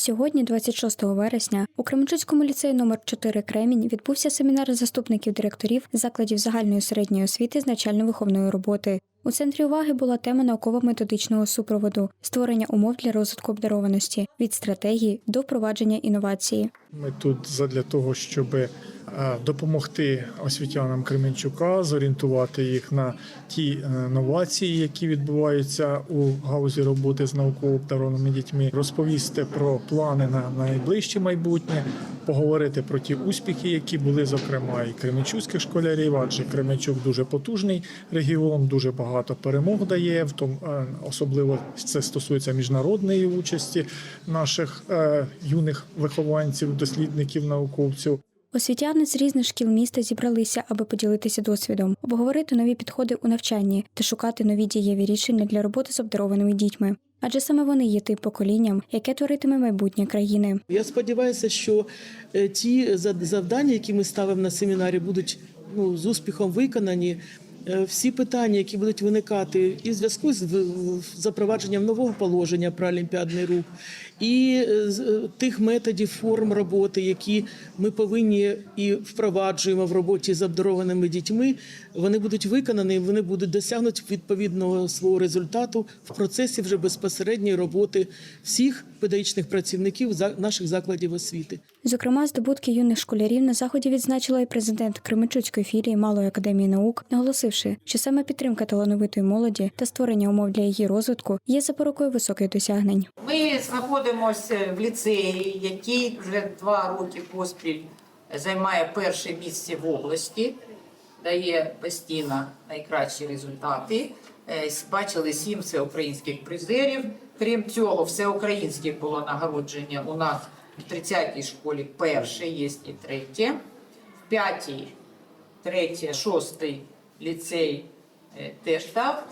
Сьогодні, 26 вересня, у Кременчуцькому ліцеї номер 4 Кремінь відбувся семінар заступників директорів закладів загальної середньої освіти з навчально-виховної роботи. У центрі уваги була тема науково-методичного супроводу, створення умов для розвитку обдарованості від стратегії до впровадження інновації. Ми тут задля того, щоб е, допомогти освітянам Кременчука, зорієнтувати їх на ті е, новації, які відбуваються у галузі роботи з науково обдарованими дітьми, розповісти про плани на найближче майбутнє, поговорити про ті успіхи, які були, зокрема, і кременчуцьких школярів, адже Кременчук дуже потужний регіон, дуже багато перемог дає. В тому е, особливо це стосується міжнародної участі наших е, юних вихованців, дослідників, науковців. Освітяни з різних шкіл міста зібралися, аби поділитися досвідом, обговорити нові підходи у навчанні та шукати нові дієві рішення для роботи з обдарованими дітьми. Адже саме вони є тим поколінням, яке творитиме майбутнє країни. Я сподіваюся, що е, ті за- завдання, які ми ставимо на семінарі, будуть ну, з успіхом виконані. Е, Всі питання, які будуть виникати і в зв'язку з запровадженням нового положення про олімпіадний рух, і е, з е, тих методів форм роботи, які ми повинні і впроваджуємо в роботі з обдарованими дітьми, вони будуть виконані, вони будуть досягнути відповідного свого результату в процесі вже безпосередньої роботи всіх педагогічних працівників за- наших закладів освіти. Зокрема, здобутки юних школярів на заході відзначила і президент Кременчуцької філії Малої академії наук, наголосивши, що саме підтримка талановитої молоді та створення умов для її розвитку є запорукою високих досягнень. Ми знаходимося в ліцеї, який вже два роки поспіль займає перше місце в області, дає постійно найкращі результати. Е, Бачили сім всеукраїнських призерів. Крім цього, всеукраїнське було нагородження у нас в 30-й школі перше, є і третє. В п'ятій, третє, шостий ліцей е, теж дав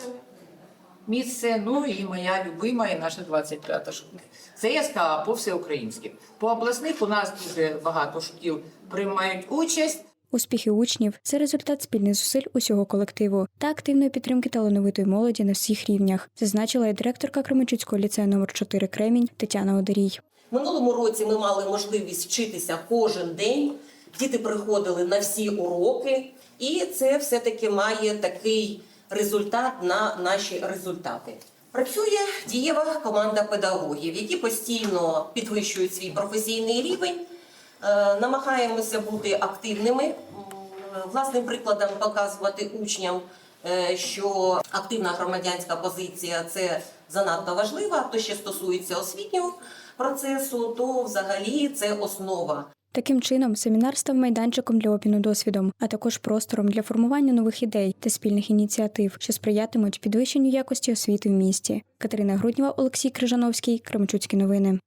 місце. Ну і моя любима, і наша 25-та школа. Це я сказала по всеукраїнськи. По обласних у нас дуже багато шкіл приймають участь. Успіхи учнів це результат спільних зусиль усього колективу та активної підтримки талановитої молоді на всіх рівнях, зазначила і директорка Кременчуцького ліцею номер 4 Кремінь Тетяна Одерій. Минулому році ми мали можливість вчитися кожен день. Діти приходили на всі уроки, і це все-таки має такий результат на наші результати. Працює дієва команда педагогів, які постійно підвищують свій професійний рівень. Е, Намагаємося бути активними, власним прикладом показувати учням, е, що активна громадянська позиція це занадто важлива. То ще стосується освітнього процесу, то взагалі це основа. Таким чином, семінар став майданчиком для обміну досвідом, а також простором для формування нових ідей та спільних ініціатив, що сприятимуть підвищенню якості освіти в місті. Катерина Груднєва, Олексій Крижановський, Кремчуцькі новини.